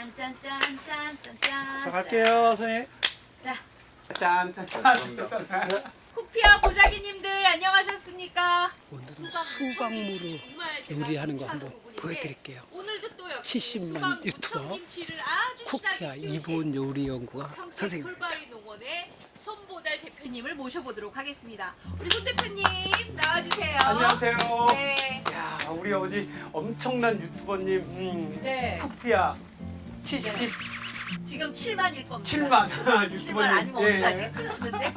짠짠짠짠짠짠. 자 갈게요 선생님. 자, 짠, 짠, 짠, 짠. 쿠피아 보자기님들 안녕하셨습니까? 오늘은 수박무로 요리하는 거 한번 보여드릴게요. 오늘도 또 역시 70만 수박 유튜버 무청김치를 아주 쿠피아 이본 요리 연구가 평택 선생님. 솔바위 농원의 손보달 대표님을 모셔보도록 하겠습니다. 우리 손 대표님 나와주세요. 안녕하세요. 네. 야 우리 아버지 엄청난 유튜버님 음, 네. 쿠피아 77만 지금 7만일 겁니다. 7만 유튜버님. 7만 아니면 예. 어떡하지? 큰일 났는데.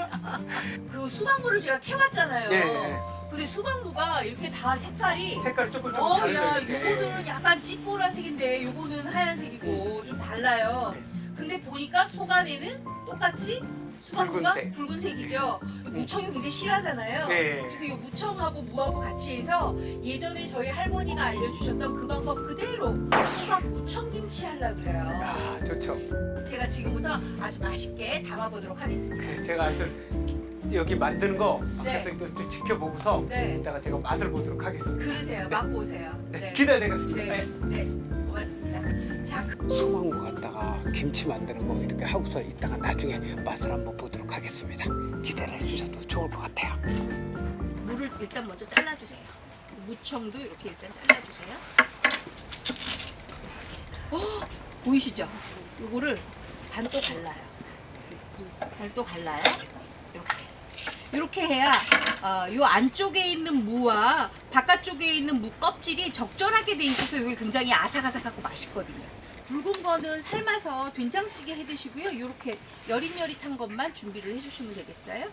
그 수박무를 제가 캐왔잖아요. 예. 근데 수박무가 이렇게 다 색깔이 색깔이 조금 조금 어, 다르죠. 야, 이렇게. 요거는 약간 찌보라색인데 요거는 하얀색이고 좀 달라요. 근데 보니까 속 안에는 똑같이 수박무가 붉은색. 붉은색이죠. 무청이 굉장히 실하잖아요. 네. 그래서 이 무청하고 무하고 같이 해서 예전에 저희 할머니가 알려주셨던 그 방법 그대로 수박 무청김치 하려고 그래요. 아 좋죠. 제가 지금부터 아주 맛있게 담아보도록 하겠습니다. 그 제가 하여튼 여기 만드는 거 네. 밖에서 또, 또 지켜보고서 네. 이따가 제가 맛을 보도록 하겠습니다. 그러세요. 맛보세요. 네. 기대되겠습니다. 네. 네. 고맙습니다. 자, 그- 수박무 갖다가 김치 만드는 거 이렇게 하고서 이따가 나중에 맛을 한번 보도록 하겠습니다. 기대를 해주셔도 좋을 것 같아요. 물을 일단 먼저 잘라주세요. 무청도 이렇게 일단 잘라주세요. 어, 보이시죠? 요거를 반도 갈라요. 반도 갈라요. 이렇게. 이렇게 해야 어, 요 안쪽에 있는 무와 바깥쪽에 있는 무 껍질이 적절하게 돼 있어서 이게 굉장히 아삭아삭하고 맛있거든요. 붉은 거는 삶아서 된장찌개 해 드시고요. 이렇게 여릿여릿한 것만 준비를 해 주시면 되겠어요.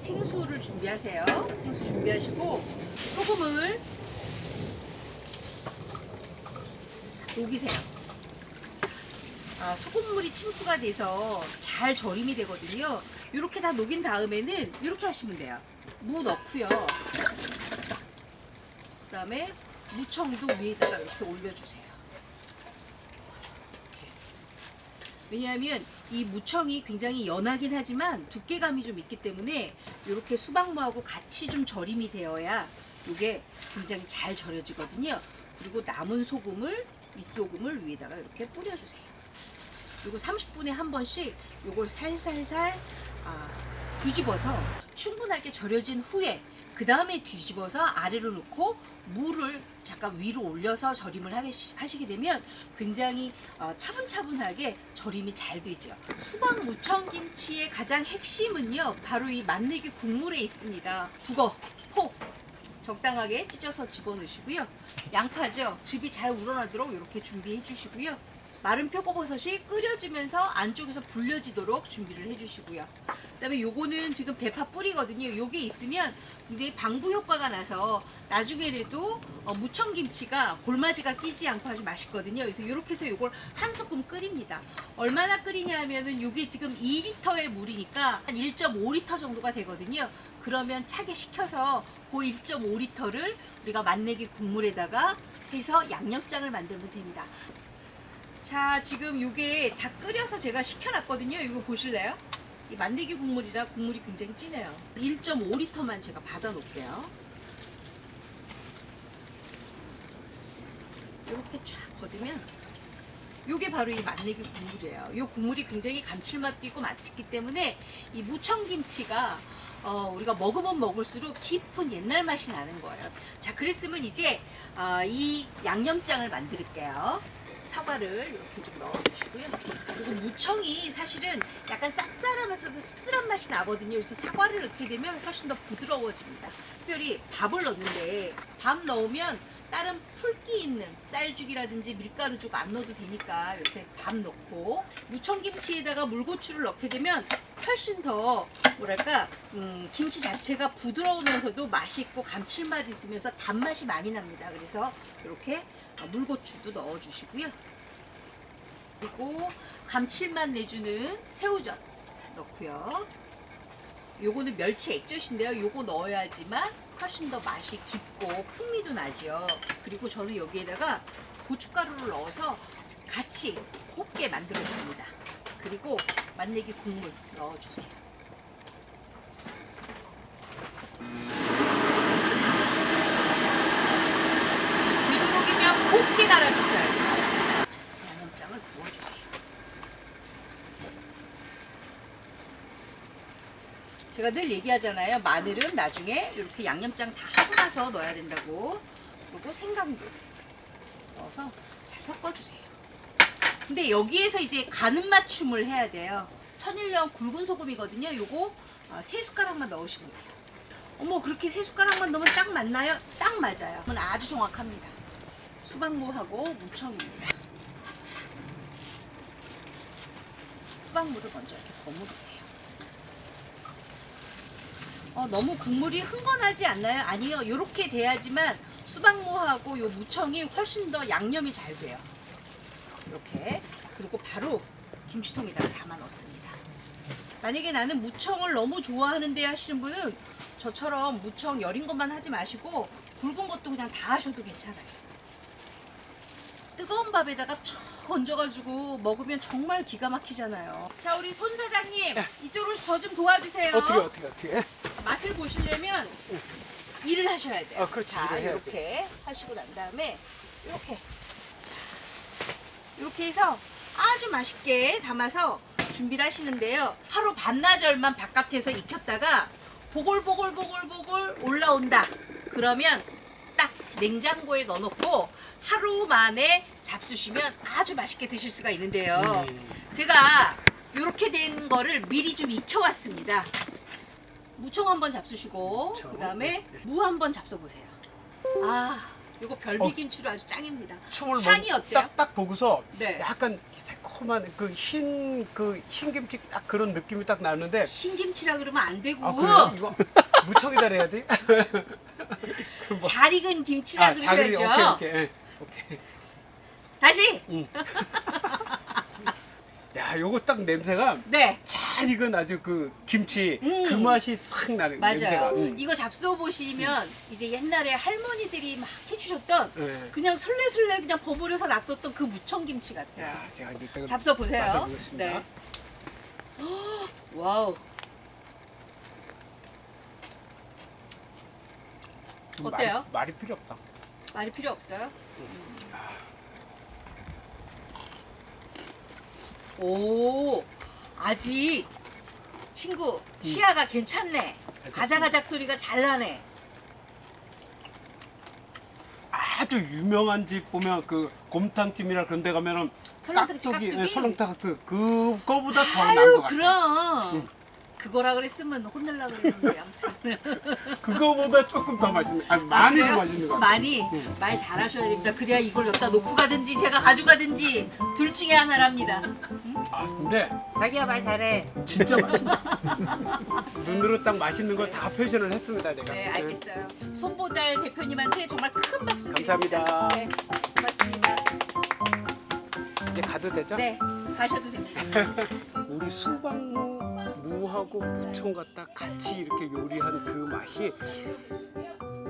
생수를 준비하세요. 생수 준비하시고 소금을 녹이세요. 아, 소금물이 침투가 돼서 잘 절임이 되거든요. 이렇게 다 녹인 다음에는 이렇게 하시면 돼요. 무 넣고요. 그다음에 무청도 위에다가 이렇게 올려주세요. 왜냐하면 이 무청이 굉장히 연하긴 하지만 두께감이 좀 있기 때문에 이렇게 수박무하고 같이 좀 절임이 되어야 이게 굉장히 잘 절여지거든요. 그리고 남은 소금을 윗소금을 위에다가 이렇게 뿌려주세요. 그리고 30분에 한 번씩 이걸 살살살 아, 뒤집어서 충분하게 절여진 후에 그 다음에 뒤집어서 아래로 놓고 물을 잠깐 위로 올려서 절임을 하시- 하시게 되면 굉장히 어, 차분차분하게 절임이 잘 되죠. 수박 무청 김치의 가장 핵심은요, 바로 이 맛내기 국물에 있습니다. 북어, 포 적당하게 찢어서 집어넣으시고요. 양파죠. 즙이 잘 우러나도록 이렇게 준비해 주시고요. 마른 표고버섯이 끓여지면서 안쪽에서 불려지도록 준비를 해주시고요. 그 다음에 요거는 지금 대파 뿌리거든요. 요게 있으면 굉장히 방부 효과가 나서 나중에라도 어, 무청김치가 골마지가 끼지 않고 아주 맛있거든요. 그래서 이렇게 해서 요걸 한 스푼 끓입니다. 얼마나 끓이냐면은 요게 지금 2리터의 물이니까 한 1.5리터 정도가 되거든요. 그러면 차게 식혀서 그 1.5리터를 우리가 맛내기 국물에다가 해서 양념장을 만들면 됩니다. 자, 지금 이게 다 끓여서 제가 식혀놨거든요. 이거 보실래요? 이 만내기 국물이라 국물이 굉장히 진해요. 1.5리터만 제가 받아 놓을게요. 이렇게 쫙 걷으면 요게 바로 이 만내기 국물이에요. 이 국물이 굉장히 감칠맛도 있고 맛있기 때문에 이 무청김치가 어, 우리가 먹으면 먹을수록 깊은 옛날 맛이 나는 거예요. 자, 그랬으면 이제 어, 이 양념장을 만들게요. 사과를 이렇게 좀 넣어주시고요. 그리고 무청이 사실은 약간 쌉쌀하면서도 씁쓸한 맛이 나거든요. 그래서 사과를 넣게 되면 훨씬 더 부드러워집니다. 특별히 밥을 넣는데 밥 넣으면 다른 풀기 있는 쌀죽이라든지 밀가루죽 안 넣어도 되니까 이렇게 밥 넣고 무청김치에다가 물고추를 넣게 되면 훨씬 더 뭐랄까 음, 김치 자체가 부드러우면서도 맛이 있고 감칠맛이 있으면서 단맛이 많이 납니다. 그래서 이렇게 어, 물고추도 넣어주시고요. 그리고 감칠맛 내주는 새우젓 넣고요. 요거는 멸치 액젓인데요. 요거 넣어야지만 훨씬 더 맛이 깊고 풍미도 나죠. 그리고 저는 여기에다가 고춧가루를 넣어서 같이 곱게 만들어 줍니다. 그리고 맛내기 국물 넣어주세요. 제가 늘 얘기하잖아요. 마늘은 나중에 이렇게 양념장 다 하고 나서 넣어야 된다고. 그리고 생강도 넣어서 잘 섞어주세요. 근데 여기에서 이제 간은 맞춤을 해야 돼요. 천일염 굵은 소금이거든요. 요거 어, 세 숟가락만 넣으시면 돼요. 어머 그렇게 세 숟가락만 넣으면 딱 맞나요? 딱 맞아요. 그건 아주 정확합니다. 수박무하고 무청입니다. 수박무를 먼저 이렇게 버무리세요. 어, 너무 국물이 흥건하지 않나요? 아니요. 이렇게 돼야지만 수박무하고 요 무청이 훨씬 더 양념이 잘 돼요. 이렇게. 그리고 바로 김치통에다가 담아 넣습니다. 만약에 나는 무청을 너무 좋아하는데 하시는 분은 저처럼 무청 여린 것만 하지 마시고 굵은 것도 그냥 다 하셔도 괜찮아요. 뜨거운 밥에다가 쳐 얹어가지고 먹으면 정말 기가 막히잖아요. 자, 우리 손 사장님 이쪽으로 저 좀 도와주세요. 어떻게 어떻게 어떻게? 맛을 보시려면 일을 하셔야 돼요. 아, 그렇지, 자, 일을 해야 이렇게 하시고 난 다음에 이렇게 자, 이렇게 해서 아주 맛있게 담아서 준비를 하시는데요. 하루 반나절만 바깥에서 익혔다가 보글보글보글보글 올라온다. 그러면 딱 냉장고에 넣어놓고 하루 만에 잡수시면 아주 맛있게 드실 수가 있는데요. 음. 제가 이렇게 된 거를 미리 좀 익혀왔습니다. 무청 한번 잡수시고 무청. 그다음에 무 한번 잡숴 보세요. 아, 이거 별미김치로 아주 짱입니다. 춤을 향이 어때요? 딱 딱 보고서 네. 약간 새콤한 그 흰 그 흰김치 딱 그런 느낌이 딱 나는데 신김치라 그러면 안 되고 아 그래요? 이거 무청이다 해야 돼? 잘 익은 김치라 아 그러셔야죠. 오케이 오케이 예, 오케이. 다시 야 요거 딱 냄새가 네 잘 익은 아주 그 김치 음. 그 맛이 싹 나는 맞아요. 냄새가. 음. 이거 잡숴 보시면 이제 옛날에 할머니들이 막 해주셨던 예. 그냥 술래술래 그냥 버무려서 놔뒀던 그 무청 김치 같아요. 야 제가 이제 이따가 잡숴 보세요. 보겠습니다. 네. 와우. 좀 어때요? 말이, 말이 필요 없다. 말이 필요 없어요. 오, 아직 친구 치아가 괜찮네. 가자가작 소리가 잘 나네. 아주 유명한 집 보면 그 곰탕집이나 그런 데 가면은 설렁탕집 깍두기, 깍두기. 예, 설렁탕 그 그거보다 더 나은 것 아유, 같아. 그럼. 응. 그거라 그랬으면 혼날라 그랬는데 아무튼 그거보다 조금 더 맛있는. 아니 많이 더 그래요? 맛있는 것 같아. 많이 응. 말 잘하셔야 됩니다. 그래야 이걸 여기다 놓고 가든지 제가 가져가든지 둘 중에 하나랍니다. 아 근데 자기야 말 잘해. 진짜 맛있다. 눈으로 딱 맛있는 걸 다 표현을 했습니다 제가. 네, 알겠어요. 손보달 대표님한테 정말 큰 박수 드립니다. 감사합니다. 네, 고맙습니다. 이제 가도 되죠? 네, 가셔도 됩니다. 우리 수박무 무하고 무청 갖다 같이 이렇게 요리한 그 맛이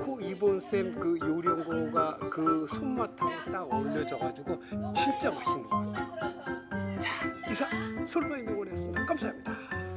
코 이본 쌤그 요리한 거가 그 손맛하고 딱 어울려져가지고 진짜 맛있는 것 같아요. 자 이상 솔로인 농원이었습니다. 감사합니다.